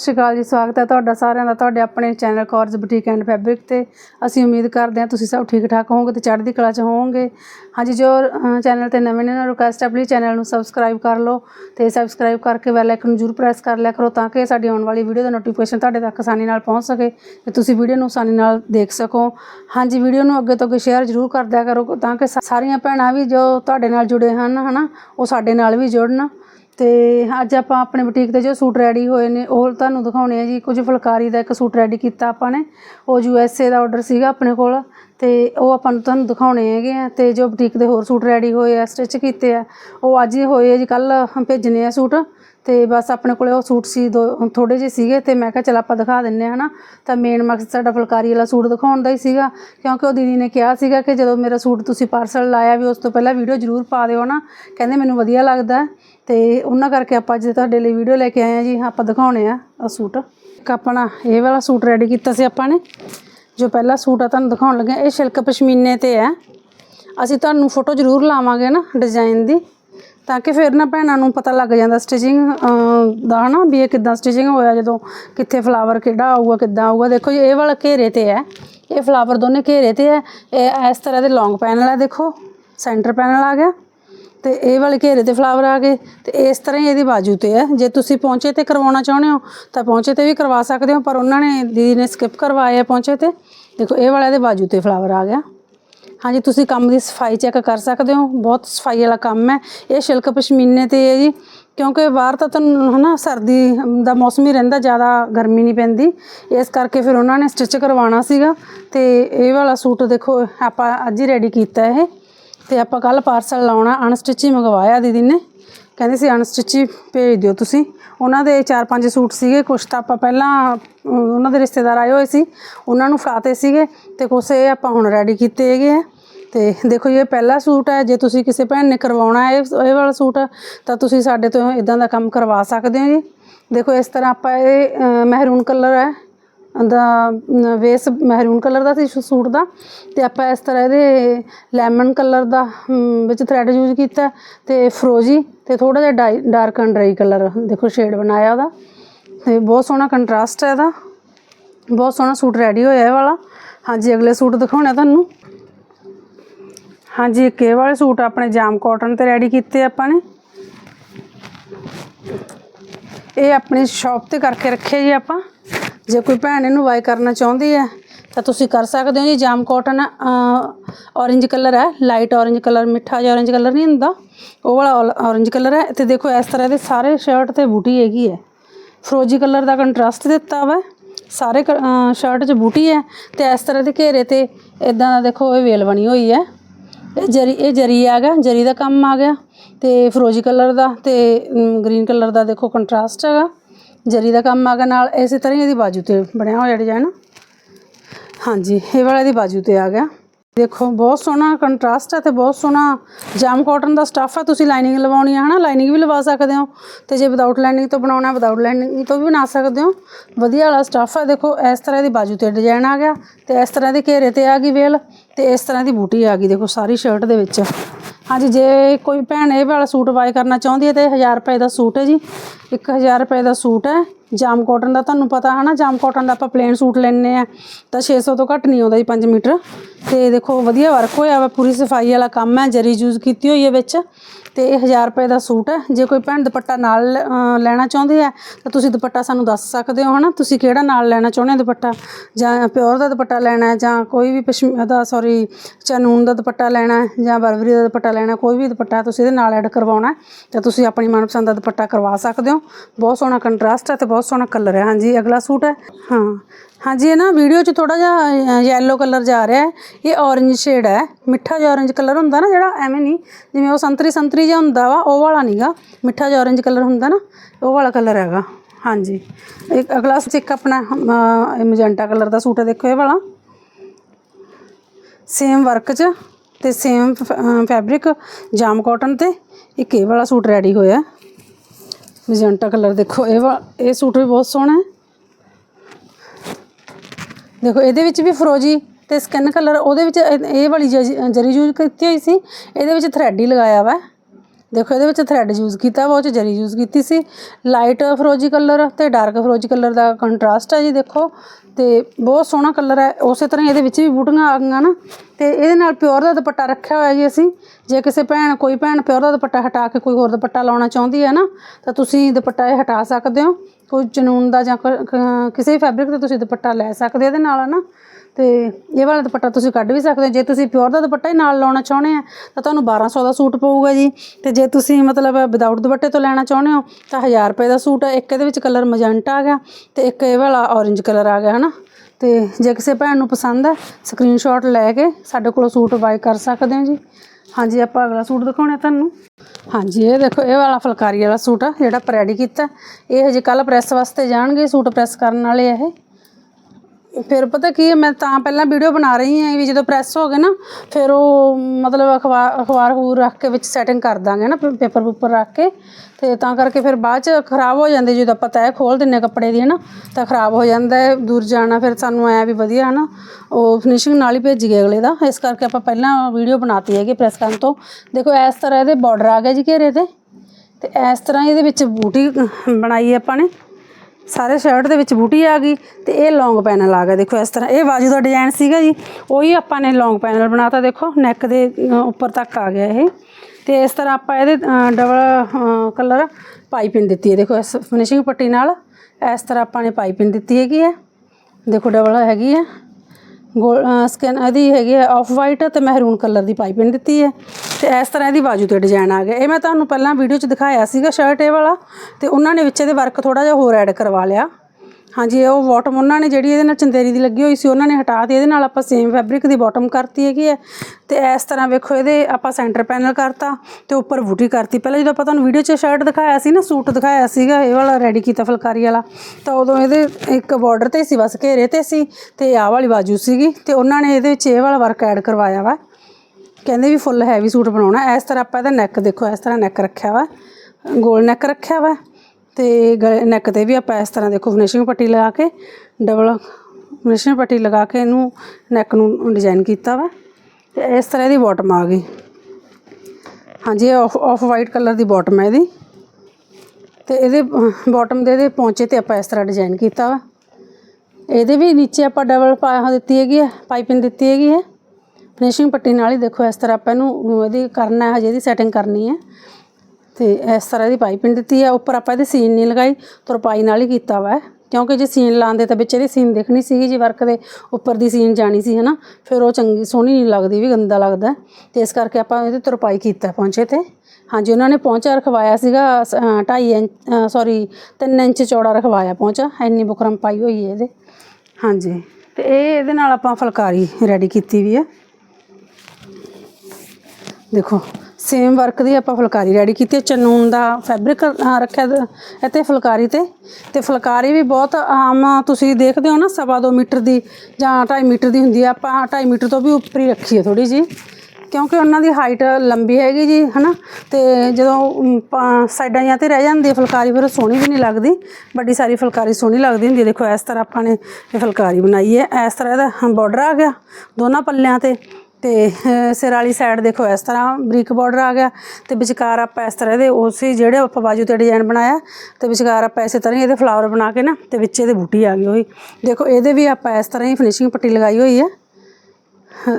ਸ਼੍ਰੀ ਅਕਾਲ ਜੀ, ਸਵਾਗਤ ਹੈ ਤੁਹਾਡਾ ਸਾਰਿਆਂ ਦਾ, ਤੁਹਾਡੇ ਆਪਣੇ channel Kaur's boutique and fabric ਤੇ। ਅਸੀਂ ਉਮੀਦ ਕਰਦੇ ਹਾਂ ਤੁਸੀਂ ਸਭ ਠੀਕ ਠਾਕ ਹੋਵੋਗੇ ਤੇ ਚੜ੍ਹਦੀ ਕਲਾ 'ਚ ਹੋਵੋਗੇ। ਹਾਂਜੀ, ਜੋ ਚੈਨਲ ਤੇ ਨਵੇਂ ਨੇ ਰਿਕੁਐਸਟ ਹੈ ਪਲੀਜ਼ ਚੈਨਲ ਨੂੰ ਸਬਸਕ੍ਰਾਈਬ ਕਰ ਲਓ ਤੇ ਸਬਸਕ੍ਰਾਈਬ ਕਰਕੇ ਬੈਲ ਆਈਕਨ ਜ਼ਰੂਰ ਪ੍ਰੈਸ ਕਰ ਲਿਆ ਕਰੋ ਤਾਂ ਕਿ ਸਾਡੀ ਆਉਣ ਵਾਲੀ ਵੀਡੀਓ ਦਾ ਨੋਟੀਫਿਕੇਸ਼ਨ ਤੁਹਾਡੇ ਤੱਕ ਆਸਾਨੀ ਨਾਲ ਪਹੁੰਚ ਸਕੇ ਤੇ ਤੁਸੀਂ ਵੀਡੀਓ ਨੂੰ ਆਸਾਨੀ ਨਾਲ ਦੇਖ ਸਕੋ। ਹਾਂਜੀ ਵੀਡੀਓ ਨੂੰ ਅੱਗੇ ਤੋਂ ਅੱਗੇ ਸ਼ੇਅਰ ਜ਼ਰੂਰ ਕਰਦਿਆ ਕਰੋ ਤਾਂ ਕਿ ਸਾਰੀਆਂ ਭੈਣਾਂ ਵੀ ਜੋ ਤੁਹਾਡੇ ਨਾਲ ਜੁੜੇ ਹਨ, ਹਨਾ, ਉਹ ਸਾਡੇ ਨਾਲ ਵੀ ਜੁੜਨ। ਤੇ ਅੱਜ ਆਪਾਂ ਆਪਣੇ ਬੁਟੀਕ ਤੇ ਜੋ ਸੂਟ ਰੈਡੀ ਹੋਏ ਨੇ, ਉਹ ਤੁਹਾਨੂੰ ਦਿਖਾਉਣੇ ਆ ਜੀ। ਕੁਝ ਫੁਲਕਾਰੀ ਦਾ ਇੱਕ ਸੂਟ ਰੈਡੀ ਕੀਤਾ ਆਪਾਂ ਨੇ। ਉਹ ਯੂ ਐਸ ਏ ਦਾ ਆਰਡਰ ਸੀਗਾ ਆਪਣੇ ਕੋਲ ਤੇ ਉਹ ਆਪਾਂ ਨੂੰ ਤੁਹਾਨੂੰ ਦਿਖਾਉਣੇ ਹੈਗੇ ਆ ਤੇ ਜੋ ਬੁਟੀਕ ਦੇ ਹੋਰ ਸੂਟ ਰੈਡੀ ਹੋਏ ਆ ਸਟਿਚ ਕੀਤੇ ਆ, ਉਹ ਅੱਜ ਹੀ ਹੋਏ ਆ ਜੀ ਕੱਲ ਭੇਜਣੇ ਆ ਸੂਟ। ਤੇ ਬਸ ਆਪਣੇ ਕੋਲੇ ਉਹ ਸੂਟ ਸੀ, ਦੋ ਥੋੜੇ ਜਿਹੇ ਸੀਗੇ ਤੇ ਮੈਂ ਕਿਹਾ ਚਲ ਆਪਾਂ ਦਿਖਾ ਦਿੰਨੇ ਆ ਹਨਾ। ਤਾਂ ਮੇਨ ਮਕਸਦ ਸਾਡਾ ਫੁਲਕਾਰੀ ਵਾਲਾ ਸੂਟ ਦਿਖਾਉਣ ਦਾ ਹੀ ਸੀਗਾ, ਕਿਉਂਕਿ ਉਹ ਦੀਦੀ ਨੇ ਕਿਹਾ ਸੀਗਾ ਕਿ ਜਦੋਂ ਮੇਰਾ ਸੂਟ ਤੁਸੀਂ ਪਾਰਸਲ ਲਾਇਆ ਵੀ ਉਸ ਤੋਂ ਪਹਿਲਾਂ ਵੀਡੀਓ ਜ਼ਰੂਰ ਪਾ ਦਿਓ ਨਾ ਕਹਿੰਦੇ ਮੈਨੂੰ ਵਧੀਆ ਲੱਗਦਾ ਹੈ। ਤੇ ਉਹਨਾਂ ਕਰਕੇ ਆਪਾਂ ਅੱਜ ਤੁਹਾਡੇ ਲਈ ਵੀਡੀਓ ਲੈ ਕੇ ਆਏ ਆ ਜੀ, ਆਪਾਂ ਦਿਖਾਉਣੇ ਆ ਉਹ ਸੂਟ। ਇੱਕ ਆਪਣਾ ਇਹ ਵਾਲਾ ਸੂਟ ਰੈਡੀ ਕੀਤਾ ਸੀ ਆਪਾਂ ਨੇ, ਜੋ ਪਹਿਲਾ ਸੂਟ ਆ ਤੁਹਾਨੂੰ ਦਿਖਾਉਣ ਲੱਗੇ ਇਹ ਸ਼ਿਲਕ ਪਸ਼ਮੀਨੇ ਤੇ ਹੈ। ਅਸੀਂ ਤੁਹਾਨੂੰ ਫੋਟੋ ਜ਼ਰੂਰ ਲਾਵਾਂਗੇ ਨਾ ਡਿਜ਼ਾਈਨ ਦੀ। ਤਾਂ ਕਿ ਫਿਰ ਨਾ ਭੈਣਾਂ ਨੂੰ ਪਤਾ ਲੱਗ ਜਾਂਦਾ ਸਟਿਚਿੰਗ ਦਾ ਹਨਾ ਵੀ ਇਹ ਕਿੱਦਾਂ ਸਟਿਚਿੰਗ ਹੋਇਆ, ਜਦੋਂ ਕਿੱਥੇ ਫਲਾਵਰ ਕਿਹੜਾ ਆਊਗਾ, ਕਿੱਦਾਂ ਆਊਗਾ। ਦੇਖੋ ਜੀ, ਇਹ ਵਾਲਾ ਘੇਰੇ ਤੇ ਹੈ। ਇਹ ਫਲਾਵਰ ਦੋਨੇ ਘੇਰੇ ਤੇ ਹੈ। ਇਹ ਇਸ ਤਰ੍ਹਾਂ ਦੇ ਲੌਂਗ ਪੈਨਲ ਹੈ ਦੇਖੋ। ਸੈਂਟਰ ਪੈਨਲ ਆ ਗਿਆ। ਤੇ ਇਹ ਵਾਲੇ ਘੇਰੇ ਤੇ ਫਲਾਵਰ ਆ ਗਏ। ਤੇ ਇਸ ਤਰ੍ਹਾਂ ਹੀ ਇਹਦੀ ਬਾਜੂ ਤੇ ਹੈ। ਜੇ ਤੁਸੀਂ ਪਹੁੰਚੇ ਤੇ ਕਰਵਾਉਣਾ ਚਾਹੁੰਦੇ ਹੋ, ਤਾਂ ਪਹੁੰਚੇ ਤੇ ਵੀ ਕਰਵਾ ਸਕਦੇ ਹੋ, ਪਰ ਉਹਨਾਂ ਨੇ, ਦੀਦੀ ਨੇ ਸਕਿਪ ਕਰਵਾਇਆ ਪਹੁੰਚੇ ਤੇ। ਦੇਖੋ, ਇਹ ਵਾਲਾ ਇਹਦੇ ਬਾਜੂ ਤੇ ਫਲਾਵਰ ਆ ਗਿਆ। ਹਾਂਜੀ, ਤੁਸੀਂ ਕੰਮ ਦੀ ਸਫ਼ਾਈ ਚੈੱਕ ਕਰ ਸਕਦੇ ਹੋ। ਬਹੁਤ ਸਫ਼ਾਈ ਵਾਲਾ ਕੰਮ ਹੈ। ਇਹ ਸ਼ਿਲਕ ਪਸ਼ਮੀਨੇ ਤੇ ਹੈ ਜੀ। ਕਿਉਂਕਿ ਬਾਹਰ ਤਾਂ ਤੁਹਾਨੂੰ ਹਨਾ, ਸਰਦੀ ਦਾ ਮੌਸਮ ਹੀ ਰਹਿੰਦਾ, ਜ਼ਿਆਦਾ ਗਰਮੀ ਨਹੀਂ ਪੈਂਦੀ। ਇਸ ਕਰਕੇ ਫਿਰ ਉਹਨਾਂ ਨੇ ਸਟਿਚ ਕਰਵਾਉਣਾ ਸੀਗਾ। ਤੇ ਇਹ ਵਾਲਾ ਸੂਟ ਦੇਖੋ, ਆਪਾਂ ਅੱਜ ਹੀ ਰੈਡੀ ਕੀਤਾ ਇਹ। ਤੇ ਆਪਾਂ ਕੱਲ ਪਾਰਸਲ ਲਾਉਣਾ ਅਨਸਟਿਚ ਹੀ ਮੰਗਵਾਇਆ ਦੀਦੀ ਨੇ। ਕਹਿੰਦੇ ਸੀ ਅਨਸਟਿਚ ਹੀ ਭੇਜ ਦਿਓ ਤੁਸੀਂ। ਉਹਨਾਂ ਦੇ 4-5 ਸੂਟ ਸੀਗੇ, ਕੁਛ ਤਾਂ ਆਪਾਂ ਪਹਿਲਾਂ ਉਹਨਾਂ ਦੇ ਰਿਸ਼ਤੇਦਾਰ ਆਏ ਹੋਏ ਸੀ, ਉਹਨਾਂ ਨੂੰ ਫੜਾਤੇ ਸੀਗੇ ਤੇ ਕੁਛ ਇਹ ਆਪਾਂ ਹੁਣ ਰੈਡੀ ਕੀਤੇ ਹੈਗੇ ਆ। ਤੇ ਦੇਖੋ ਜੀ, ਇਹ ਪਹਿਲਾ ਸੂਟ ਹੈ, ਜੇ ਤੁਸੀਂ ਕਿਸੇ ਭੈਣ ਨੇ ਕਰਵਾਉਣਾ ਹੈ ਇਹ ਇਹ ਵਾਲਾ ਸੂਟ, ਤਾਂ ਤੁਸੀਂ ਸਾਡੇ ਤੋਂ ਇਦਾਂ ਦਾ ਕੰਮ ਕਰਵਾ ਸਕਦੇ ਹੋ ਜੀ। ਦੇਖੋ, ਇਸ ਤਰ੍ਹਾਂ ਆਪਾਂ ਇਹ ਮਹਿਰੂਨ ਕਲਰ ਹੈ। ਦਾ ਵੇਸ ਮਹਿਰੂਨ ਕਲਰ ਦਾ ਸੀ ਸੂਟ ਦਾ। ਤੇ ਆਪਾਂ ਇਸ ਤਰ੍ਹਾਂ ਇਹਦੇ ਲੈਮਨ ਕਲਰ ਦਾ ਵਿੱਚ ਥਰੈਡ ਯੂਜ਼ ਕੀਤਾ ਤੇ ਫਰੋਜੀ ਤੇ ਥੋੜਾ ਜਿਹਾ dye dark and dry colour ਦੇਖੋ ਸ਼ੇਡ ਬਣਾਇਆ ਉਹਦਾ। ਤੇ ਬਹੁਤ ਸੋਹਣਾ ਕੰਟਰਾਸਟ ਹੈ ਇਹਦਾ। ਬਹੁਤ ਸੋਹਣਾ ਸੂਟ ਰੈਡੀ ਹੋਇਆ ਇਹ ਵਾਲਾ। ਹਾਂਜੀ, ਅਗਲੇ ਸੂਟ ਦਿਖਾਉਣਾ ਤੁਹਾਨੂੰ। ਹਾਂਜੀ, ਇੱਕ ਇਹ ਵਾਲੇ ਸੂਟ ਆਪਣੇ ਜਾਮ ਕਾਟਨ ਤੇ ਰੈਡੀ ਕੀਤੇ ਆਪਾਂ ਨੇ। ਇਹ ਆਪਣੀ ਸ਼ਾਪ ਤੇ ਕਰਕੇ ਰੱਖੇ ਜੀ ਆਪਾਂ। ਜੇ ਕੋਈ ਭੈਣ ਇਹਨੂੰ ਬਾਏ ਕਰਨਾ ਚਾਹੁੰਦੀ ਹੈ, ਤਾਂ ਤੁਸੀਂ ਕਰ ਸਕਦੇ ਹੋ ਜੀ, ਜਾਮ ਕਾਟਨ ਔਰੇਂਜ ਕਲਰ ਹੈ ਲਾਈਟ ਔਰੇਂਜ ਕਲਰ ਮਿੱਠਾ ਜਿਹਾ ਔਰੇਂਜ ਕਲਰ ਨਹੀਂ ਹੁੰਦਾ, ਉਹ ਵਾਲਾ ਔਰੇਂਜ ਕਲਰ ਹੈ। ਤੇ ਦੇਖੋ, ਇਸ ਤਰ੍ਹਾਂ ਦੇ ਸਾਰੇ ਸ਼ਰਟ ਤੇ ਬੂਟੀ ਹੈਗੀ ਹੈ। ਫਰੋਜੀ ਕਲਰ ਦਾ ਕੰਟਰਾਸਟ ਦਿੱਤਾ ਵਾ ਸਾਰੇ ਸ਼ਰਟ 'ਚ ਬੂਟੀ ਹੈ ਤੇ ਇਸ ਤਰ੍ਹਾਂ ਦੇ ਘੇਰੇ ਤੇ ਇਦਾਂ ਦਾ ਦੇਖੋ, ਇਹ ਵੇਲ ਬਣੀ ਹੋਈ ਹੈ। ਇਹ ਜਰੀ ਇਹ ਜਰੀ ਆ ਗਿਆ, ਜਰੀ ਦਾ ਕੰਮ ਆ ਗਿਆ ਤੇ ਫਰੋਜੀ ਕਲਰ ਦਾ ਤੇ ਗ੍ਰੀਨ ਕਲਰ ਦਾ ਦੇਖੋ ਕੰਟਰਾਸਟ ਹੈਗਾ। ਜਰੀ ਦਾ ਕੰਮ ਆ ਗਿਆ, ਨਾਲ ਇਸੇ ਤਰ੍ਹਾਂ ਹੀ ਇਹਦੀ ਬਾਜੂ ਤੇ ਬਣਿਆ ਹੋਇਆ ਡਿਜ਼ਾਈਨ ਹਾਂਜੀ, ਇਹ ਵਾਲਾ ਇਹਦੀ ਬਾਜੂ ਤੇ ਆ ਗਿਆ। ਦੇਖੋ, ਬਹੁਤ ਸੋਹਣਾ ਕੰਟਰਾਸਟ ਹੈ ਤੇ ਬਹੁਤ ਸੋਹਣਾ ਜਾਮ ਕਾਟਨ ਦਾ ਸਟੱਫ ਹੈ ਤੁਸੀਂ ਲਾਈਨਿੰਗ ਲਵਾਉਣੀ ਹੈ ਹਨਾ? ਲਾਈਨਿੰਗ ਵੀ ਲਵਾ ਸਕਦੇ ਹੋ ਤੇ ਜੇ ਵਿਦਆਊਟ ਲਾਈਨਿੰਗ ਤੋਂ ਬਣਾਉਣਾ ਵਿਦਆਊਟ ਲਾਈਨਿੰਗ ਤੋਂ ਵੀ ਬਣਾ ਸਕਦੇ ਹੋ। ਵਧੀਆ ਵਾਲਾ ਸਟੱਫ ਹੈ ਦੇਖੋ, ਇਸ ਤਰ੍ਹਾਂ ਦੀ ਬਾਜੂ ਤੇ ਡਿਜ਼ਾਈਨ ਆ ਗਿਆ ਤੇ ਇਸ ਤਰ੍ਹਾਂ ਦੇ ਘੇਰੇ ਤੇ ਆ ਗਈ ਵੇਲ ਤੇ ਇਸ ਤਰ੍ਹਾਂ ਦੀ ਬੂਟੀ ਆ ਗਈ। ਦੇਖੋ, ਸਾਰੀ ਸ਼ਰਟ ਦੇ ਵਿੱਚ। ਹਾਂਜੀ, ਜੇ ਕੋਈ ਭੈਣ ਇਹ ਵਾਲਾ ਸੂਟ ਬਾਏ ਕਰਨਾ ਚਾਹੁੰਦੀ ਹੈ ਤੇ 1000 ਰੁਪਏ ਦਾ ਸੂਟ ਹੈ ਜੀ। 1000 ਰੁਪਏ ਦਾ ਸੂਟ ਹੈ। ਜਾਮ ਕਾਟਨ ਦਾ ਤੁਹਾਨੂੰ ਪਤਾ ਹੈ ਨਾ ਜਾਮ ਕਾਟਨ ਦਾ ਆਪਾਂ ਪਲੇਨ ਸੂਟ ਲੈਣੇ ਆ ਤਾਂ 600 ਤੋਂ ਘੱਟ ਨਹੀਂ ਆਉਂਦਾ ਜੀ 5 ਮੀਟਰ। ਤੇ ਦੇਖੋ ਵਧੀਆ ਵਰਕ ਹੋਇਆ ਵਾ ਪੂਰੀ ਸਫ਼ਾਈ ਵਾਲਾ ਕੰਮ ਹੈ ਜਰੀ ਯੂਜ਼ ਕੀਤੀ ਹੋਈ ਹੈ ਵਿੱਚ। ਤੇ ਇਹ 1000 ਰੁਪਏ ਦਾ ਸੂਟ ਹੈ ਜੇ ਕੋਈ ਭੈਣ ਦੁਪੱਟਾ ਨਾਲ ਅ, ਲੈਣਾ ਚਾਹੁੰਦੇ ਹੈ ਤਾਂ ਤੁਸੀਂ ਦੁਪੱਟਾ ਸਾਨੂੰ ਦੱਸ ਸਕਦੇ ਹੋ ਹਨਾ ਤੁਸੀਂ ਕਿਹੜਾ ਨਾਲ ਲੈਣਾ ਚਾਹੁੰਦੇ ਹੋ ਦੁਪੱਟਾ? ਜਾਂ ਪਿਓਰ ਦਾ ਦੁਪੱਟਾ ਲੈਣਾ ਹੈ ਜਾਂ ਕੋਈ ਵੀ ਪਸ਼ਮੀ ਦਾ ਸੌਰੀ ਚਨੂਨ ਦਾ ਦੁਪੱਟਾ ਲੈਣਾ ਹੈ ਜਾਂ ਬਰਬਰੀ ਦਾ ਦੁਪੱਟਾ ਲੈਣਾ ਕੋਈ ਵੀ ਦੁਪੱਟਾ ਤੁਸੀਂ ਇਹਦੇ ਨਾਲ ਐਡ ਕਰਵਾਉਣਾ ਤਾਂ ਤੁਸੀਂ ਆਪਣੀ ਮਨਪਸੰਦ ਦਾ ਦੁਪੱਟਾ ਕਰਵਾ ਸਕਦੇ ਹੋ। ਬਹੁਤ ਸੋਹਣਾ ਕੰਟਰਾਸਟ ਹੈ ਤੇ ਬਹੁਤ ਸੋਹਣਾ ਕਲਰ ਹੈ। ਹਾਂਜੀ, ਅਗਲਾ ਸੂਟ ਹੈ। ਹਾਂ। ਹਾਂਜੀ, ਇਹ ਨਾ ਵੀਡੀਓ 'ਚ ਥੋੜਾ ਜਿਹਾ ਯੈਲੋ ਕਲਰ ਜਾ ਰਿਹਾ ਹੈ। ਇਹ ਔਰੇਂਜ ਸ਼ੇਡ ਹੈ। ਮਿੱਠਾ ਜਿਹਾ ਔਰੇਂਜ ਕਲਰ ਹੁੰਦਾ ਨਾ ਜਿਹੜਾ, ਐਵੇਂ ਨਹੀਂ। ਜਿਵੇਂ ਉਹ ਸੰਤਰੀ ਸੰਤਰੀ ਜਿਹਾ ਹੁੰਦਾ ਵਾ, ਉਹ ਵਾਲਾ ਨਹੀਂਗਾ ਮਿੱਠਾ ਜਿਹਾ ਔਰੇਂਜ ਕਲਰ ਹੁੰਦਾ ਨਾ, ਉਹ ਵਾਲਾ ਕਲਰ ਹੈਗਾ। ਹਾਂਜੀ। ਇੱਕ ਅਗਲਾ ਸੂਟ, ਇੱਕ ਆਪਣਾ ਮੈਜੈਂਟਾ ਕਲਰ ਦਾ ਸੂਟ ਹੈ। ਦੇਖੋ ਇਹ ਵਾਲਾ। ਸੇਮ ਵਰਕ 'ਚ ਤੇ ਸੇਮ ਫੈਬਰਿਕ ਜਾਮ ਕਾਟਨ ਤੇ। ਇੱਕ ਇਹ ਵਾਲਾ ਸੂਟ ਰੈਡੀ ਹੋਇਆ। ਮੈਜੈਂਟਾ ਕਲਰ ਦੇਖੋ, ਇਹ ਵਾ, ਇਹ ਸੂਟ ਵੀ ਬਹੁਤ ਸੋਹਣਾ ਹੈ। ਦੇਖੋ, ਇਹਦੇ ਵਿੱਚ ਵੀ ਫਰੋਜੀ ਤੇ ਸਕਿਨ ਕਲਰ, ਉਹਦੇ ਵਿੱਚ ਇਹ ਇਹ ਵਾਲੀ ਜਰੀ ਯੂਜ਼ ਕੀਤੀ ਹੋਈ ਸੀ, ਇਹਦੇ ਵਿੱਚ ਥਰੈਡ ਹੀ ਲਗਾਇਆ ਵਾ। ਦੇਖੋ, ਇਹਦੇ ਵਿੱਚ ਥਰੈਡ ਯੂਜ਼ ਕੀਤਾ ਵਾ ਉਹ 'ਚ ਜਰੀ ਯੂਜ਼ ਕੀਤੀ ਸੀ। ਲਾਈਟ ਫਰੋਜੀ ਕਲਰ ਤੇ ਡਾਰਕ ਫਰੋਜੀ ਕਲਰ ਦਾ ਕੰਟਰਾਸਟ ਹੈ ਜੀ, ਦੇਖੋ। ਤੇ ਬਹੁਤ ਸੋਹਣਾ ਕਲਰ ਹੈ। ਉਸੇ ਤਰ੍ਹਾਂ ਇਹਦੇ ਵਿੱਚ ਵੀ ਬੂਟੀਆਂ ਆ ਗਈਆਂ ਨਾ। ਤੇ ਇਹਦੇ ਨਾਲ ਪਿਓਰ ਦਾ ਦੁਪੱਟਾ ਰੱਖਿਆ ਹੋਇਆ ਜੀ ਅਸੀਂ। ਜੇ ਕਿਸੇ ਭੈਣ, ਕੋਈ ਭੈਣ ਪਿਓਰ ਦਾ ਦੁਪੱਟਾ ਹਟਾ ਕੇ ਕੋਈ ਹੋਰ ਦੁਪੱਟਾ ਲਾਉਣਾ ਚਾਹੁੰਦੀ ਹੈ ਨਾ, ਤਾਂ ਤੁਸੀਂ ਦੁਪੱਟਾ ਇਹ ਹਟਾ ਸਕਦੇ ਹੋ। ਕੋਈ ਜਨੂਨ ਦਾ ਜਾਂ ਕ- ਕਿਸੇ ਵੀ ਫੈਬਰਿਕ ਤੇ ਤੁਸੀਂ ਦੁਪੱਟਾ ਲੈ ਸਕਦੇ ਹੋ ਇਹਦੇ ਨਾਲ ਨਾ। ਤੇ ਇਹ ਵਾਲਾ ਦੁਪੱਟਾ ਤੁਸੀਂ ਕੱਢ ਵੀ ਸਕਦੇ ਹੋ। ਜੇ ਤੁਸੀਂ ਪਿਓਰ ਦਾ ਦੁਪੱਟਾ ਹੀ ਨਾਲ ਲਾਉਣਾ ਚਾਹੁੰਦੇ ਆ, ਤਾਂ ਤੁਹਾਨੂੰ 1200 ਦਾ ਸੂਟ ਪਊਗਾ ਜੀ। ਤੇ ਜੇ ਤੁਸੀਂ ਮਤਲਬ ਵਿਦਆਊਟ ਦੁਪੱਟੇ ਤੋਂ ਲੈਣਾ ਚਾਹੁੰਦੇ ਹੋ, ਤਾਂ 1000 ਰੁਪਏ ਦਾ ਸੂਟ ਹੈ ਇੱਕ ਇਹਦੇ ਵਿੱਚ ਕਲਰ ਮਜੈਂਟਾ ਆ ਗਿਆ ਤੇ ਇੱਕ ਇਹ ਵਾਲਾ orange ਕਲਰ ਆ ਗਿਆ, ਹਨਾ? ਤੇ ਜੇ ਕਿਸੇ ਭੈਣ ਨੂੰ ਪਸੰਦ ਹੈ ਸਕਰੀਨਸ਼ਾਟ ਲੈ ਕੇ ਸਾਡੇ ਕੋਲੋਂ ਸੂਟ ਬਾਈ ਕਰ ਸਕਦੇ ਹੋ ਜੀ। ਹਾਂਜੀ, ਆਪਾਂ ਅਗਲਾ ਸੂਟ ਦਿਖਾਉਣਾ ਤੁਹਾਨੂੰ। ਹਾਂਜੀ, ਇਹ ਦੇਖੋ, ਇਹ ਵਾਲਾ ਫੁਲਕਾਰੀ ਵਾਲਾ ਸੂਟ ਆ, ਜਿਹੜਾ ਆਪਾਂ ਰੈਡੀ ਕੀਤਾ। ਇਹ ਹਜੇ ਕੱਲ ਪ੍ਰੈਸ ਵਾਸਤੇ ਜਾਣਗੇ, ਸੂਟ ਪ੍ਰੈਸ ਕਰਨ ਵਾਲੇ ਆ ਇਹ। ਫਿਰ ਪਤਾ ਕੀ ਹੈ, ਮੈਂ ਤਾਂ ਪਹਿਲਾਂ ਵੀਡੀਓ ਬਣਾ ਰਹੀ ਹਾਂ ਵੀ ਜਦੋਂ ਪ੍ਰੈਸ ਹੋ ਗਏ ਨਾ, ਫਿਰ ਉਹ ਮਤਲਬ ਅਖਬਾਰ ਅਖਬਾਰ ਹੂਰ ਰੱਖ ਕੇ ਵਿੱਚ ਸੈਟਿੰਗ ਕਰ ਦਾਂਗੇ ਨਾ ਪੇਪਰ ਪੂਪਰ ਰੱਖ ਕੇ, ਤੇ ਤਾਂ ਕਰਕੇ ਫਿਰ ਬਾਅਦ ਚ ਖਰਾਬ ਹੋ ਜਾਂਦੇ ਜਦੋਂ ਆਪਾਂ ਤੈਅ ਖੋਲ ਦਿੰਨੇ ਕੱਪੜੇ ਦੀ ਹੈ ਨਾ ਤਾਂ ਖਰਾਬ ਹੋ ਜਾਂਦਾ ਹੈ, ਦੂਰ ਜਾਣਾ, ਫਿਰ ਸਾਨੂੰ ਐ ਵੀ ਵਧੀਆ ਹੈ ਨਾ ਉਹ ਫਿਨਿਸ਼ਿੰਗ ਨਾਲ ਹੀ ਭੇਜੀ ਗਏ ਅਗਲੇ ਦਾ, ਇਸ ਕਰਕੇ ਆਪਾਂ ਪਹਿਲਾਂ ਵੀਡੀਓ ਬਣਾਤੀ ਹੈਗੀ ਪ੍ਰੈਸ ਕਰਨ ਤੋਂ। ਦੇਖੋ, ਇਸ ਤਰ੍ਹਾਂ ਇਹਦੇ ਬਾਰਡਰ ਆ ਗਿਆ ਜੀ ਘੇਰੇ ਤੇ ਤੇ ਇਸ ਤਰ੍ਹਾਂ ਇਹਦੇ ਵਿੱਚ ਬੂਟੀ ਬਣਾਈ ਹੈ ਆਪਾਂ ਨੇ। ਸਾਰੇ ਸ਼ਰਟ ਦੇ ਵਿੱਚ ਬੂਟੀ ਆ ਗਈ ਤੇ ਇਹ ਲੌਂਗ ਪੈਨਲ ਆ ਗਿਆ। ਦੇਖੋ ਇਸ ਤਰ੍ਹਾਂ, ਇਹ ਬਾਜੂ ਦਾ ਡਿਜ਼ਾਈਨ ਸੀਗਾ ਜੀ। ਉਹੀ ਆਪਾਂ ਨੇ ਲੌਂਗ ਪੈਨਲ ਬਣਾਤਾ, ਦੇਖੋ ਨੈਕ ਦੇ ਉੱਪਰ ਤੱਕ ਆ ਗਿਆ ਇਹ। ਤੇ ਇਸ ਤਰ੍ਹਾਂ ਆਪਾਂ ਇਹਦੇ ਡਬਲ ਕਲਰ ਪਾਈਪਿੰਗ ਦਿੱਤੀ ਹੈ। ਦੇਖੋ ਇਸ ਫਿਨਿਸ਼ਿੰਗ ਪੱਟੀ ਨਾਲ ਇਸ ਤਰ੍ਹਾਂ ਆਪਾਂ ਨੇ ਪਾਈਪਿੰਗ ਦਿੱਤੀ ਹੈਗੀ ਹੈ। ਦੇਖੋ ਡਬਲ ਹੈਗੀ ਹੈ। ਗੋਲ ਸਕਿਨ ਇਹਦੀ ਹੈਗੀ ਹੈ ਆਫ ਵਾਈਟ ਤੇ ਮਹਿਰੂਨ ਕਲਰ ਦੀ ਪਾਈਪਿੰਗ ਦਿੱਤੀ ਹੈ। ਤੇ ਇਸ ਤਰ੍ਹਾਂ ਇਹਦੀ ਬਾਜੂ ਤੇ ਡਿਜ਼ਾਈਨ ਆ ਗਿਆ ਇਹ ਮੈਂ ਤੁਹਾਨੂੰ ਪਹਿਲਾਂ ਵੀਡੀਓ 'ਚ ਦਿਖਾਇਆ ਸੀਗਾ ਸ਼ਰਟ ਇਹ ਵਾਲਾ ਤੇ ਉਹਨਾਂ ਨੇ ਵਿੱਚ ਇਹਦੇ ਵਰਕ ਥੋੜਾ ਜਿਹਾ ਹੋਰ ਐਡ ਕਰਵਾ ਲਿਆ। ਹਾਂਜੀ, ਉਹ ਬਾਟਮ ਉਹਨਾਂ ਨੇ ਜਿਹੜੀ ਇਹਦੇ ਨਾਲ ਚੰਦੇਰੀ ਦੀ ਲੱਗੀ ਹੋਈ ਸੀ, ਉਹਨਾਂ ਨੇ ਹਟਾ ਤੇ ਇਹਦੇ ਨਾਲ ਆਪਾਂ ਸੇਮ ਫੈਬਰਿਕ ਦੀ ਬਾਟਮ ਕਰਤੀ ਹੈਗੀ ਹੈ। ਤੇ ਇਸ ਤਰ੍ਹਾਂ ਵੇਖੋ, ਇਹਦੇ ਆਪਾਂ ਸੈਂਟਰ ਪੈਨਲ ਕਰਤਾ ਤੇ ਉੱਪਰ ਬੂਟੀ ਕਰਤੀ। ਪਹਿਲਾਂ ਜਦੋਂ ਆਪਾਂ ਤੁਹਾਨੂੰ ਵੀਡੀਓ 'ਚ ਸ਼ਰਟ ਦਿਖਾਇਆ ਸੀ ਨਾ, ਸੂਟ ਦਿਖਾਇਆ ਸੀਗਾ, ਇਹ ਵਾਲਾ ਰੈਡੀ ਕੀਤਾ ਫੁਲਕਾਰੀ ਵਾਲਾ, ਤਾਂ ਉਦੋਂ ਇਹਦੇ ਇੱਕ ਬਾਰਡਰ ਤੇ ਸੀ, ਬਸ ਘੇਰੇ ਤੇ ਸੀ ਤੇ ਆਹ ਵਾਲੀ ਬਾਜੂ ਸੀਗੀ ਤੇ ਉਹਨਾਂ ਨੇ ਇਹਦੇ ਵਿੱਚ ਇਹ ਵਾਲਾ ਵਰਕ ਐਡ ਕਰਵਾਇਆ ਵਾ। ਕਹਿੰਦੇ ਵੀ ਫੁੱਲ ਹੈਵੀ ਸੂਟ ਬਣਾਉਣਾ। ਇਸ ਤਰ੍ਹਾਂ ਆਪਾਂ ਇਹਦਾ ਨੈਕ ਦੇਖੋ, ਇਸ ਤਰ੍ਹਾਂ ਨੈਕ ਰੱਖਿਆ ਵਾ। ਗੋਲ ਨੈਕ ਰੱਖਿਆ ਵਾ। ਤੇ ਨੈਕ ਤੇ ਵੀ ਆਪਾਂ ਇਸ ਤਰ੍ਹਾਂ ਦੇਖੋ ਫਿਨਿਸ਼ਿੰਗ ਪੱਟੀ ਲਗਾ ਕੇ ਡਬਲ ਫਿਨਿਸ਼ਿੰਗ ਪੱਟੀ ਲਗਾ ਕੇ ਇਹਨੂੰ ਨੈਕ ਨੂੰ ਡਿਜ਼ਾਈਨ ਕੀਤਾ ਵਾ ਤੇ ਇਸ ਤਰ੍ਹਾਂ ਇਹਦੀ ਬਾਟਮ ਆ ਗਈ। ਹਾਂਜੀ, ਇਹ ਆਫ ਆਫ ਵਾਈਟ ਕਲਰ ਦੀ ਬਾਟਮ ਹੈ ਇਹਦੀ। ਤੇ ਇਹਦੇ ਬਾਟਮ ਦੇ ਇਹਦੇ ਪੌਂਚੇ ਤੇ ਆਪਾਂ ਇਸ ਤਰ੍ਹਾਂ ਡਿਜ਼ਾਈਨ ਕੀਤਾ ਵਾ। ਇਹਦੇ ਵੀ ਨੀਚੇ ਆਪਾਂ ਡਬਲ ਪਾ ਦਿੱਤੀ ਹੈਗੀ ਹੈ ਪਾਈਪਿੰਗ ਦਿੱਤੀ ਹੈਗੀ ਹੈ ਫਿਨਿਸ਼ਿੰਗ ਪੱਟੀ ਨਾਲ ਹੀ ਦੇਖੋ ਇਸ ਤਰ੍ਹਾਂ ਆਪਾਂ ਇਹਨੂੰ, ਇਹਦੀ ਕਰਨਾ ਹੈ ਹਜੇ ਇਹਦੀ ਸੈਟਿੰਗ ਕਰਨੀ ਹੈ ਤੇ ਇਸ ਤਰ੍ਹਾਂ ਦੀ ਪਾਈਪਿੰਗ ਦਿੱਤੀ ਹੈ ਉੱਪਰ ਆਪਾਂ ਇਹਦੀ ਸੀਨ ਨਹੀਂ ਲਗਾਈ ਤੁਰਪਾਈ ਨਾਲ ਹੀ ਕੀਤਾ ਵਾ ਕਿਉਂਕਿ ਜੇ ਸੀਨ ਲਾਉਂਦੇ ਤਾਂ ਵਿੱਚ ਇਹਦੀ ਸੀਨ ਦੇਖਣੀ ਸੀਗੀ ਜੀ ਵਰਕ ਦੇ, ਉੱਪਰ ਦੀ ਸੀਨ ਜਾਣੀ ਸੀ, ਹਨਾ। ਫਿਰ ਉਹ ਚੰਗੀ, ਸੋਹਣੀ ਨਹੀਂ ਲੱਗਦੀ, ਵੀ ਗੰਦਾ ਲੱਗਦਾ ਤੇ ਇਸ ਕਰਕੇ ਆਪਾਂ ਇਹਦੀ ਤੁਰਪਾਈ ਕੀਤਾ ਪਹੁੰਚੇ ਤੇ। ਹਾਂਜੀ, ਉਹਨਾਂ ਨੇ ਪਹੁੰਚਾ ਰਖਵਾਇਆ ਸੀਗਾ 2.5 ਇੰਚ ਸੌਰੀ 3 ਇੰਚ ਚੌੜਾ ਰਖਵਾਇਆ ਪਹੁੰਚਾ। ਇੰਨੀ ਬੁਕਰਮ ਪਾਈ ਹੋਈ ਹੈ ਇਹਦੇ। ਹਾਂਜੀ। ਤੇ ਇਹ ਇਹਦੇ ਨਾਲ ਆਪਾਂ ਫੁਲਕਾਰੀ ਰੈਡੀ ਕੀਤੀ ਵੀ ਹੈ। ਦੇਖੋ ਸੇਮ ਵਰਕ ਦੀ ਆਪਾਂ ਫੁਲਕਾਰੀ ਰੈਡੀ ਕੀਤੀ ਹੈ। ਚਨੂਨ ਦਾ ਫੈਬਰਿਕ ਰੱਖਿਆ ਇੱਥੇ ਫੁਲਕਾਰੀ ਤੇ। ਤੇ ਫੁਲਕਾਰੀ ਵੀ ਬਹੁਤ ਆਮ, ਤੁਸੀਂ ਦੇਖਦੇ ਹੋ ਨਾ, ਸਵਾ ਦੋ ਮੀਟਰ ਦੀ ਜਾਂ 2.5 ਮੀਟਰ ਦੀ ਹੁੰਦੀ ਹੈ ਆਪਾਂ 2.5 ਮੀਟਰ ਤੋਂ ਵੀ ਉੱਪਰ ਹੀ ਰੱਖੀ ਹੈ ਥੋੜੀ ਜੀ ਕਿਉਂਕਿ ਉਹਨਾਂ ਦੀ ਹਾਈਟ ਲੰਬੀ ਹੈਗੀ ਜੀ, ਹਨਾ? ਤੇ ਜਦੋਂ ਸਾਈਡਾਂ ਜਾਂ ਤੇ ਰਹਿ ਜਾਂਦੀ ਹੈ ਫੁਲਕਾਰੀ, ਫਿਰ ਸੋਹਣੀ ਵੀ ਨਹੀਂ ਲੱਗਦੀ। ਵੱਡੀ ਸਾਰੀ ਫੁਲਕਾਰੀ ਸੋਹਣੀ ਲੱਗਦੀ ਹੁੰਦੀ ਹੈ। ਦੇਖੋ, ਇਸ ਤਰ੍ਹਾਂ ਆਪਾਂ ਨੇ ਇਹ ਫੁਲਕਾਰੀ ਬਣਾਈ ਹੈ। ਇਸ ਤਰ੍ਹਾਂ ਇਹਦਾ ਬਾਰਡਰ ਆ ਗਿਆ, ਦੋਨਾਂ ਪੱਲਿਆਂ ਤੇ। ਤੇ ਸਿਰ ਵਾਲੀ ਸਾਈਡ ਦੇਖੋ ਇਸ ਤਰ੍ਹਾਂ ਬਰੀਕ ਬਾਰਡਰ ਆ ਗਿਆ ਤੇ ਵਿਚਕਾਰ ਆਪਾਂ ਇਸ ਤਰ੍ਹਾਂ ਇਹਦੇ ਉਸੇ ਜਿਹੜੇ ਆਪਾਂ ਬਾਜੂ ਤੇ ਡਿਜ਼ਾਈਨ ਬਣਾਇਆ ਤੇ ਵਿਚਕਾਰ ਆਪਾਂ ਇਸੇ ਤਰ੍ਹਾਂ ਹੀ ਇਹਦੇ ਫਲਾਵਰ ਬਣਾ ਕੇ ਨਾ ਤੇ ਵਿੱਚ ਇਹਦੇ ਬੂਟੀ ਆ ਗਈ ਹੋਈ ਦੇਖੋ ਇਹਦੇ ਵੀ ਆਪਾਂ ਇਸ ਤਰ੍ਹਾਂ ਹੀ ਫਿਨਿਸ਼ਿੰਗ ਪੱਟੀ ਲਗਾਈ ਹੋਈ ਹੈ।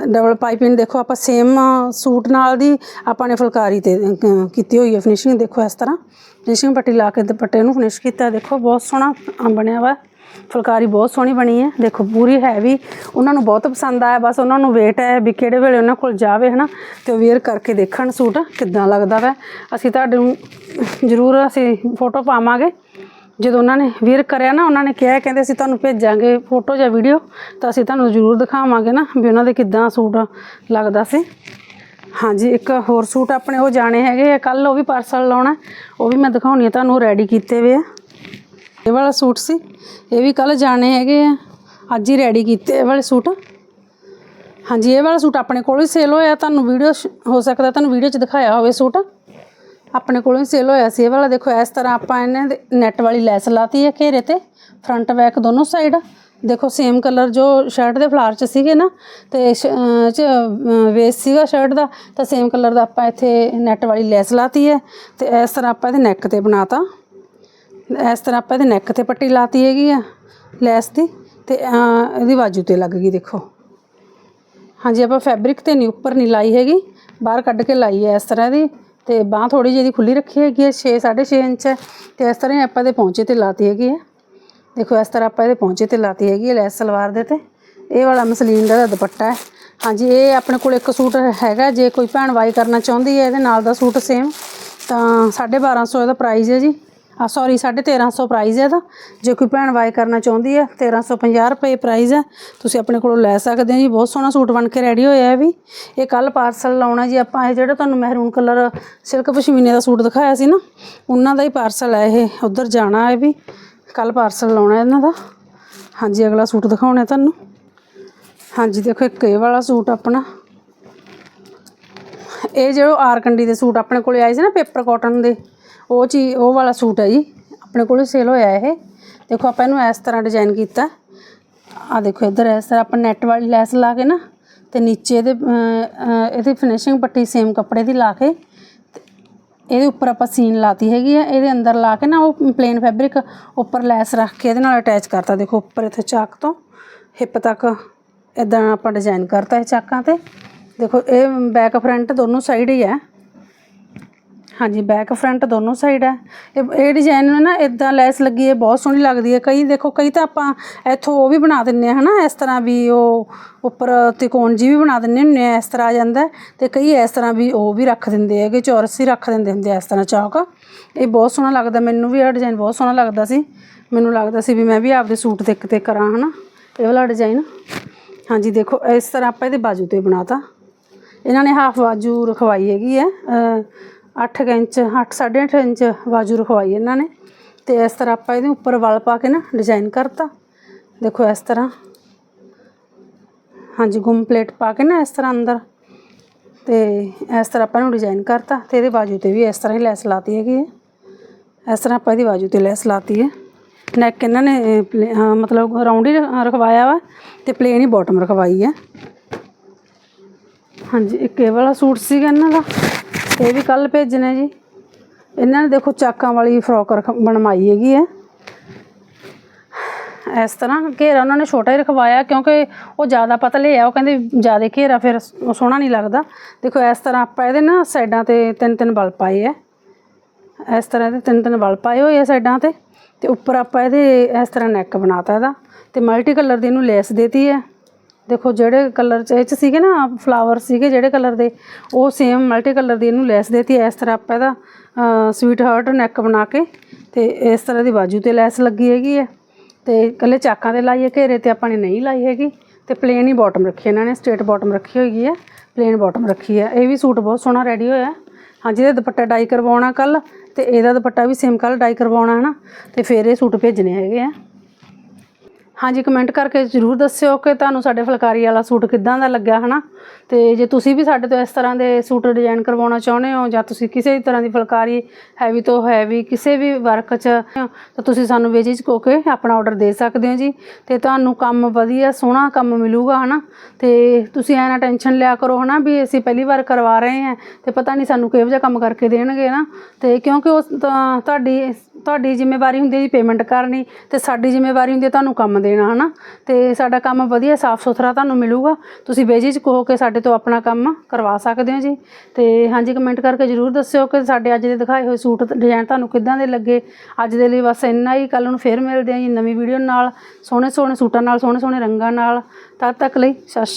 ਡਬਲ ਪਾਈਪਿੰਗ ਦੇਖੋ ਆਪਾਂ ਸੇਮ ਸੂਟ ਨਾਲ ਦੀ ਆਪਾਂ ਨੇ ਫੁਲਕਾਰੀ ਤੇ ਕੀਤੀ ਹੋਈ ਹੈ ਫਿਨਿਸ਼ਿੰਗ ਦੇਖੋ ਇਸ ਤਰ੍ਹਾਂ। ਫਿਨਿਸ਼ਿੰਗ ਪੱਟੀ ਲਾ ਕੇ ਦੁਪੱਟੇ ਨੂੰ ਫਿਨਿਸ਼ ਕੀਤਾ, ਦੇਖੋ ਬਹੁਤ ਸੋਹਣਾ ਬਣਿਆ ਵਾ ਫੁਲਕਾਰੀ ਬਹੁਤ ਸੋਹਣੀ ਬਣੀ ਹੈ। ਦੇਖੋ, ਪੂਰੀ ਹੈਵੀ ਉਹਨਾਂ ਨੂੰ ਬਹੁਤ ਪਸੰਦ ਆਇਆ। ਬਸ ਉਹਨਾਂ ਨੂੰ ਵੇਟ ਹੈ ਵੀ ਕਿਹੜੇ ਵੇਲੇ ਉਹਨਾਂ ਕੋਲ ਜਾਵੇ, ਹਨਾ? ਤੇ ਵੇਅਰ ਕਰਕੇ ਦੇਖਣ ਸੂਟ ਕਿੱਦਾਂ ਲੱਗਦਾ ਵੈ। ਅਸੀਂ ਤੁਹਾਡੇ ਨੂੰ ਜ਼ਰੂਰ ਅਸੀਂ ਫੋਟੋ ਪਾਵਾਂਗੇ। ਜਦੋਂ ਉਹਨਾਂ ਨੇ ਵੀਰ ਕਰਿਆ ਨਾ, ਉਹਨਾਂ ਨੇ ਕਿਹਾ, ਕਹਿੰਦੇ ਅਸੀਂ ਤੁਹਾਨੂੰ ਭੇਜਾਂਗੇ ਫੋਟੋ ਜਾਂ ਵੀਡੀਓ ਤਾਂ ਅਸੀਂ ਤੁਹਾਨੂੰ ਜ਼ਰੂਰ ਦਿਖਾਵਾਂਗੇ ਨਾ ਵੀ ਉਹਨਾਂ ਦੇ ਕਿੱਦਾਂ ਸੂਟ ਲੱਗਦਾ ਸੀ। ਹਾਂਜੀ, ਇੱਕ ਹੋਰ ਸੂਟ ਆਪਣੇ ਉਹ ਜਾਣੇ ਹੈਗੇ ਆ। ਕੱਲ ਉਹ ਵੀ ਪਾਰਸਲ ਲਾਉਣਾ। ਉਹ ਵੀ ਮੈਂ ਦਿਖਾਉਣੀ ਆ। ਤੁਹਾਨੂੰ ਰੈਡੀ ਕੀਤੇ ਹੋਏ ਆ। ਇਹ ਵਾਲਾ ਸੂਟ ਸੀ। ਇਹ ਵੀ ਕੱਲ ਜਾਣੇ ਹੈਗੇ ਆ। ਅੱਜ ਹੀ ਰੈਡੀ ਕੀਤੇ ਇਹ ਵਾਲੇ ਸੂਟ। ਹਾਂਜੀ, ਇਹ ਵਾਲਾ ਸੂਟ ਆਪਣੇ ਕੋਲੋਂ ਹੀ ਸੇਲ ਹੋਇਆ। ਤੁਹਾਨੂੰ ਵੀਡੀਓ ਹੋ ਸਕਦਾ ਤੁਹਾਨੂੰ ਵੀਡੀਓ 'ਚ ਦਿਖਾਇਆ ਹੋਵੇ ਸੂਟ। ਆਪਣੇ ਕੋਲੋਂ ਹੀ ਸੇਲ ਹੋਇਆ ਸੀ ਇਹ ਵਾਲਾ। ਦੇਖੋ, ਇਸ ਤਰ੍ਹਾਂ ਆਪਾਂ ਇਹਨੇ ਨੈਟ ਵਾਲੀ ਲੈਸ ਲਾਤੀ ਹੈ ਘੇਰੇ ਤੇ। ਫਰੰਟ ਬੈਕ ਦੋਨੋਂ ਸਾਈਡ ਦੇਖੋ ਸੇਮ ਕਲਰ ਜੋ ਸ਼ਰਟ ਦੇ ਫਲਾਰ ਚ ਸੀਗੇ ਨਾ, ਤੇ ਸ਼- ਚ ਵੇਸ ਸੀਗਾ ਸ਼ਰਟ ਦਾ, ਤਾਂ ਸੇਮ ਕਲਰ ਦਾ ਆਪਾਂ ਇੱਥੇ ਨੈਟ ਵਾਲੀ ਲੈਸ ਲਾਤੀ ਹੈ। ਤੇ ਇਸ ਤਰ੍ਹਾਂ ਆਪਾਂ ਇਹਦੇ ਨੈਕ ਤੇ ਬਣਾਤਾ। ਇਸ ਤਰ੍ਹਾਂ ਆਪਾਂ ਇਹਦੇ ਨੈਕ ਤੇ ਪੱਟੀ ਲਾਤੀ ਹੈਗੀ ਆ, ਲੈਸ ਦੀ, ਤੇ ਇਹਦੀ ਬਾਜੂ ਤੇ ਲੱਗ ਗਈ ਦੇਖੋ। ਹਾਂਜੀ, ਆਪਾਂ ਫੈਬਰਿਕ ਤੇ ਨਹੀਂ, ਉੱਪਰ ਨਹੀਂ ਲਾਈ ਹੈਗੀ, ਬਾਹਰ ਕੱਢ ਕੇ ਲਾਈ ਹੈ ਇਸ ਤਰ੍ਹਾਂ ਦੀ ਤੇ ਬਾਹ ਥੋੜੀ ਜਿਹੀ ਇਹਦੀ ਖੁੱਲੀ ਰੱਖੀ ਹੈਗੀ ਹੈ 6 6.5 ਇੰਚ ਹੈ, ਤੇ ਇਸ ਤਰ੍ਹਾਂ ਹੀ ਆਪਾਂ ਇਹਦੇ ਪੌਂਚੇ ਤੇ ਲਾਤੀ ਹੈਗੀ ਹੈ। ਦੇਖੋ, ਇਸ ਤਰ੍ਹਾਂ ਆਪਾਂ ਇਹਦੇ ਪੌਂਚੇ ਤੇ ਲਾਤੀ ਹੈਗੀ ਹੈ, ਲੈਸ ਸਲਵਾਰ ਦੇ ਤੇ। ਇਹ ਵਾਲਾ ਮਸਲੀਨ ਦਾ ਦੁਪੱਟਾ ਹੈ। ਹਾਂਜੀ, ਇਹ ਆਪਣੇ ਕੋਲ ਇੱਕ ਸੂਟ ਹੈਗਾ, ਜੇ ਕੋਈ ਭੈਣ ਬਾਈ ਕਰਨਾ ਚਾਹੁੰਦੀ ਹੈ, ਇਹਦੇ ਨਾਲ ਦਾ ਸੂਟ ਸੇਮ ਤਾਂ 1250 ਇਹਦਾ ਪ੍ਰਾਈਸ ਹੈ ਜੀ। ਆ ਸੌਰੀ 1350 ਪ੍ਰਾਈਸ ਹੈ ਇਹਦਾ। ਜੇ ਕੋਈ ਭੈਣ ਬਾਏ ਕਰਨਾ ਚਾਹੁੰਦੀ ਹੈ 1350 ਰੁਪਏ ਪ੍ਰਾਈਸ ਹੈ ਤੁਸੀਂ ਆਪਣੇ ਕੋਲੋਂ ਲੈ ਸਕਦੇ ਹੋ ਜੀ, ਬਹੁਤ ਸੋਹਣਾ ਸੂਟ ਬਣ ਕੇ ਰੈਡੀ ਹੋਇਆ ਹੈ ਵੀ। ਇਹ ਕੱਲ ਪਾਰਸਲ ਲਾਉਣਾ ਜੀ ਆਪਾਂ, ਇਹ ਜਿਹੜਾ ਤੁਹਾਨੂੰ ਮਹਿਰੂਨ ਕਲਰ ਸਿਲਕ ਪਸ਼ਮੀਨੇ ਦਾ ਸੂਟ ਦਿਖਾਇਆ ਸੀ ਨਾ, ਉਹਨਾਂ ਦਾ ਹੀ ਪਾਰਸਲ ਹੈ ਇਹ। ਉਧਰ ਜਾਣਾ ਹੈ ਵੀ। ਕੱਲ ਪਾਰਸਲ ਲਾਉਣਾ ਇਹਨਾਂ ਦਾ। ਹਾਂਜੀ, ਅਗਲਾ ਸੂਟ ਦਿਖਾਉਣਾ ਤੁਹਾਨੂੰ। ਹਾਂਜੀ, ਦੇਖੋ ਇੱਕ ਇਹ ਵਾਲਾ ਸੂਟ ਆਪਣਾ। ਇਹ ਜਿਹੜਾ ਆਰਕੰਡੀ ਦੇ ਸੂਟ ਆਪਣੇ ਕੋਲੇ ਆਏ ਸੀ ਨਾ ਪੇਪਰ ਕਾਟਨ ਦੇ। ਉਹ ਚੀ, ਉਹ ਵਾਲਾ ਸੂਟ ਹੈ ਜੀ। ਆਪਣੇ ਕੋਲੇ ਸੇਲ ਹੋਇਆ ਇਹ। ਦੇਖੋ, ਆਪਾਂ ਇਹਨੂੰ ਇਸ ਤਰ੍ਹਾਂ ਡਿਜ਼ਾਈਨ ਕੀਤਾ। ਆ ਦੇਖੋ ਇੱਧਰ ਇਸ ਤਰ੍ਹਾਂ ਆਪਾਂ ਨੈਟ ਵਾਲੀ ਲੈਸ ਲਾ ਕੇ ਨਾ, ਤੇ ਨੀਚੇ ਇਹਦੇ ਇਹਦੀ ਫਿਨਿਸ਼ਿੰਗ ਪੱਟੀ ਸੇਮ ਕੱਪੜੇ ਦੀ ਲਾ ਕੇ, ਤੇ ਇਹਦੇ ਉੱਪਰ ਆਪਾਂ ਸੀਨ ਲਾਤੀ ਹੈਗੀ ਆ। ਇਹਦੇ ਅੰਦਰ ਲਾ ਕੇ ਨਾ, ਉਹ ਪਲੇਨ ਫੈਬਰਿਕ ਉੱਪਰ ਲੈਸ ਰੱਖ ਕੇ ਇਹਦੇ ਨਾਲ ਅਟੈਚ ਕਰਤਾ। ਦੇਖੋ, ਉੱਪਰ ਇੱਥੇ ਚਾਕ ਤੋਂ ਹਿੱਪ ਤੱਕ ਇਦਾਂ ਆਪਾਂ ਡਿਜ਼ਾਈਨ ਕਰਤਾ ਇਹ ਚਾਕਾਂ ਤੇ। ਦੇਖੋ, ਇਹ ਬੈਕ ਫਰੰਟ ਦੋਨੋਂ ਸਾਈਡ ਹੀ ਹੈ ਹਾਂਜੀ ਬੈਕ ਫਰੰਟ ਦੋਨੋਂ ਸਾਈਡ ਹੈ। ਇਹ ਇਹ ਡਿਜ਼ਾਈਨ ਨਾ ਇਦਾਂ ਲੈਸ ਲੱਗੀ ਹੈ ਬਹੁਤ ਸੋਹਣੀ ਲੱਗਦੀ ਹੈ। ਕਈ ਦੇਖੋ ਕਈ ਤਾਂ ਆਪਾਂ ਇੱਥੋਂ ਉਹ ਵੀ ਬਣਾ ਦਿੰਨੇ ਆ ਹਨਾ ਇਸ ਤਰ੍ਹਾਂ ਵੀ ਉਹ ਉੱਪਰ ਤਿਕੋਣ ਜੀ ਵੀ ਬਣਾ ਦਿੰਨੇ ਹੁੰਨੇ ਆ ਇਸ ਤਰ੍ਹਾਂ ਆ ਜਾਂਦਾ ਹੈ, ਤੇ ਕਈ ਇਸ ਤਰ੍ਹਾਂ ਵੀ ਉਹ ਵੀ ਰੱਖ ਦਿੰਦੇ ਹੈਗੇ ਚੌਰਸ ਹੀ ਰੱਖ ਦਿੰਦੇ ਹੁੰਦੇ ਆ ਇਸ ਤਰ੍ਹਾਂ ਚੌਕ। ਇਹ ਬਹੁਤ ਸੋਹਣਾ ਲੱਗਦਾ ਮੈਨੂੰ ਵੀ ਇਹ ਡਿਜ਼ਾਈਨ ਬਹੁਤ ਸੋਹਣਾ ਲੱਗਦਾ ਸੀ। ਮੈਨੂੰ ਲੱਗਦਾ ਸੀ ਵੀ ਮੈਂ ਵੀ ਆਪਦੇ ਸੂਟ ਤੇ ਕਿਤੇ ਕਰਾਂ ਹਨਾ। ਇਹ ਵਾਲਾ ਡਿਜ਼ਾਈਨ ਹਾਂਜੀ ਦੇਖੋ ਇਸ ਤਰ੍ਹਾਂ ਆਪਾਂ ਇਹਦੇ ਬਾਜੂ ਤੇ ਬਣਾਤਾ। ਇਹਨਾਂ ਨੇ ਹਾਫ ਬਾਜੂ ਰਖਵਾਈ ਹੈਗੀ ਹੈ 8 ਇੰਚ 8 8.5 ਇੰਚ ਬਾਜੂ ਰਖਵਾਈ ਇਹਨਾਂ ਨੇ। ਤੇ ਇਸ ਤਰ੍ਹਾਂ ਆਪਾਂ ਇਹਦੇ ਉੱਪਰ ਵਲ ਪਾ ਕੇ ਨਾ ਡਿਜ਼ਾਈਨ ਕਰਤਾ। ਦੇਖੋ ਇਸ ਤਰ੍ਹਾਂ। ਹਾਂਜੀ, ਗੁੰਮ ਪਲੇਟ ਪਾ ਕੇ ਨਾ ਇਸ ਤਰ੍ਹਾਂ ਅੰਦਰ। ਤੇ ਇਸ ਤਰ੍ਹਾਂ ਆਪਾਂ ਇਹਨੂੰ ਡਿਜ਼ਾਈਨ ਕਰਤਾ ਤੇ ਇਹਦੇ ਬਾਜੂ ਤੇ ਵੀ ਇਸ ਤਰ੍ਹਾਂ ਹੀ ਲੈਸ ਲਾਤੀ ਹੈਗੀ ਹੈ। ਇਸ ਤਰ੍ਹਾਂ ਆਪਾਂ ਇਹਦੀ ਬਾਜੂ ਤੇ ਲੈਸ ਲਾਤੀ ਹੈ। ਨੈਕ ਇਹਨਾਂ ਨੇ ਪਲੇ- ਮਤਲਬ ਰਾਉਂਡ ਹੀ ਰ- ਰਖਵਾਇਆ ਵਾ ਤੇ ਪਲੇਨ ਹੀ ਬਾਟਮ ਰਖਵਾਈ ਹੈ। ਹਾਂਜੀ, ਇੱਕ ਇਹ ਵਾਲਾ ਸੂਟ ਸੀਗਾ ਇਹਨਾਂ ਦਾ। ਇਹ ਵੀ ਕੱਲ ਭੇਜਣੇ ਜੀ। ਇਹਨਾਂ ਨੇ ਦੇਖੋ ਚਾਕਾਂ ਵਾਲੀ ਫਰੋਕ ਰਖ, ਬਣਵਾਈ ਹੈਗੀ ਹੈ। ਇਸ ਤਰ੍ਹਾਂ ਘੇਰਾ ਉਹਨਾਂ ਨੇ ਛੋਟਾ ਹੀ ਰਖਵਾਇਆ ਕਿਉਂਕਿ ਉਹ ਜ਼ਿਆਦਾ ਪਤਲੇ ਆ। ਉਹ ਕਹਿੰਦੇ ਜ਼ਿਆਦਾ ਘੇਰਾ ਫਿਰ ਸੋਹਣਾ ਨਹੀਂ ਲੱਗਦਾ। ਦੇਖੋ ਇਸ ਤਰ੍ਹਾਂ ਆਪਾਂ ਇਹਦੇ ਨਾ ਸਾਈਡਾਂ ਤੇ ਤਿੰਨ ਤਿੰਨ ਬਲ ਪਾਏ ਆ। ਇਸ ਤਰ੍ਹਾਂ ਦੇ ਤਿੰਨ ਤਿੰਨ ਬਲ ਪਾਏ ਹੋਏ ਆ ਸਾਈਡਾਂ ਤੇ। ਤੇ ਉੱਪਰ ਆਪਾਂ ਇਹਦੇ ਇਸ ਤਰ੍ਹਾਂ ਨੈਕ ਬਣਾਤਾ ਇਹਦਾ। ਤੇ ਮਲਟੀ ਕਲਰ ਦੀ ਇਹਨੂੰ ਲੈਸ ਦੇਤੀ ਹੈ। ਦੇਖੋ ਜਿਹੜੇ ਕਲਰ ਚ, ਇਹ ਚ ਸੀਗੇ ਨਾ ਫਲਾਵਰ ਸੀਗੇ ਜਿਹੜੇ ਕਲਰ ਦੇ, ਉਹ ਸੇਮ ਮਲਟੀ ਕਲਰ ਦੀ ਇਹਨੂੰ ਲੈਸ ਦੇਤੀ, ਇਸ ਤਰ੍ਹਾਂ ਆਪਾਂ ਇਹਦਾ ਸਵੀਟ ਹਾਰਟ ਨੈਕ ਬਣਾ ਕੇ ਤੇ ਇਸ ਤਰ੍ਹਾਂ ਦੀ ਬਾਜੂ ਤੇ ਲੈਸ ਲੱਗੀ ਹੈਗੀ ਹੈ ਤੇ ਇਕੱਲੇ ਚਾਕਾਂ ਤੇ ਲਾਈ ਹੈ, ਘੇਰੇ ਤੇ ਆਪਾਂ ਨੇ ਨਹੀਂ ਲਾਈ ਹੈਗੀ ਤੇ ਪਲੇਨ ਹੀ ਬਾਟਮ ਰੱਖੀ ਇਹਨਾਂ ਨੇ ਸਟ੍ਰੇਟ ਬਾਟਮ ਰੱਖੀ ਹੋਈ ਹੈ ਪਲੇਨ ਬਾਟਮ ਰੱਖੀ ਹੈ। ਇਹ ਵੀ ਸੂਟ ਬਹੁਤ ਸੋਹਣਾ ਰੈਡੀ ਹੋਇਆ ਹਾਂਜੀ, ਇਹਦਾ ਦੁਪੱਟਾ ਡਾਈ ਕਰਵਾਉਣਾ ਕੱਲ ਤੇ ਇਹਦਾ ਦੁਪੱਟਾ ਵੀ ਸੇਮ ਕੱਲ ਡਾਈ ਕਰਵਾਉਣਾ ਹੈ ਨਾ, ਤੇ ਫਿਰ ਇਹ ਸੂਟ ਭੇਜਣੇ ਹੈਗੇ ਆ। ਹਾਂਜੀ ਕਮੈਂਟ ਕਰਕੇ ਜਰੂਰ ਦੱਸਿਓ ਕਿ ਤੁਹਾਨੂੰ ਸਾਡੇ ਫੁਲਕਾਰੀ ਵਾਲਾ ਸੂਟ ਕਿੱਦਾਂ ਦਾ ਲੱਗਾ ਹਨਾ? ਤੇ ਜੇ ਤੁਸੀਂ ਵੀ ਸਾਡੇ ਤੋਂ ਇਸ ਤਰ੍ਹਾਂ ਦੇ ਸੂਟ ਡਿਜ਼ਾਈਨ ਕਰਵਾਉਣਾ ਚਾਹੁੰਦੇ ਹੋ ਜਾਂ ਤੁਸੀਂ ਕਿਸੇ ਵੀ ਤਰ੍ਹਾਂ ਦੀ ਫੁਲਕਾਰੀ ਹੈਵੀ ਤੋਂ ਹੈਵੀ ਕਿਸੇ ਵੀ ਵਰਕ 'ਚ, ਤਾਂ ਤੁਸੀਂ ਸਾਨੂੰ ਵੇਜੀ 'ਚ ਕੋ ਕੇ ਆਪਣਾ ਆਰਡਰ ਦੇ ਸਕਦੇ ਹੋ ਜੀ। ਤੇ ਤੁਹਾਨੂੰ ਕੰਮ ਵਧੀਆ, ਸੋਹਣਾ ਕੰਮ ਮਿਲੂਗਾ, ਹਨਾ? ਤੇ ਤੁਸੀਂ ਐ ਨਾ ਟੈਨਸ਼ਨ ਲਿਆ ਕਰੋ, ਹਨਾ, ਵੀ ਅਸੀਂ ਪਹਿਲੀ ਵਾਰ ਕਰਵਾ ਰਹੇ ਹਾਂ ਤੇ ਪਤਾ ਨਹੀਂ ਸਾਨੂੰ ਕਿਹੋ ਜਿਹਾ ਕੰਮ ਕਰਕੇ ਦੇਣਗੇ ਨਾ ਤੇ ਕਿਉਂਕਿ ਉਹ ਤਾਂ ਤੁਹਾਡੀ ਤੁਹਾਡੀ ਜ਼ਿੰਮੇਵਾਰੀ ਹੁੰਦੀ ਹੈ ਜੀ ਪੇਮੈਂਟ ਕਰਨੀ ਤੇ ਸਾਡੀ ਜ਼ਿੰਮੇਵਾਰੀ ਹੁੰਦੀ ਹੈ ਤੁਹਾਨੂੰ ਕੰਮ ਦੇਣਾ, ਹਨਾ? ਤੇ ਸਾਡਾ ਕੰਮ ਵਧੀਆ ਸਾਫ਼ ਸੁਥਰਾ ਤੁਹਾਨੂੰ ਮਿਲੂਗਾ। ਤੁਸੀਂ ਬੇਜੀ ਚ ਕਹੋ ਕਿ ਸਾਡੇ ਤੋਂ ਆਪਣਾ ਕੰਮ ਕਰਵਾ ਸਕਦੇ ਹੋ ਜੀ। ਤੇ ਹਾਂਜੀ ਕਮੈਂਟ ਕਰਕੇ ਜਰੂਰ ਦੱਸਿਓ ਕਿ ਸਾਡੇ ਅੱਜ ਦੇ ਦਿਖਾਏ ਹੋਏ ਸੂਟ ਡਿਜ਼ਾਈਨ ਤੁਹਾਨੂੰ ਕਿੱਦਾਂ ਦੇ ਲੱਗੇ। ਅੱਜ ਦੇ ਲਈ ਬਸ ਇੰਨਾ ਹੀ। ਕੱਲ ਨੂੰ ਫੇਰ ਮਿਲਦੇ ਹਾਂ ਜੀ ਨਵੀਂ ਵੀਡੀਓ ਨਾਲ ਸੋਹਣੇ ਸੋਹਣੇ ਸੂਟਾਂ ਨਾਲ ਸੋਹਣੇ ਸੋਹਣੇ ਰੰਗਾਂ ਨਾਲ। ਤਦ ਤੱਕ ਲਈ ਸਤਿ ਸ਼੍ਰੀ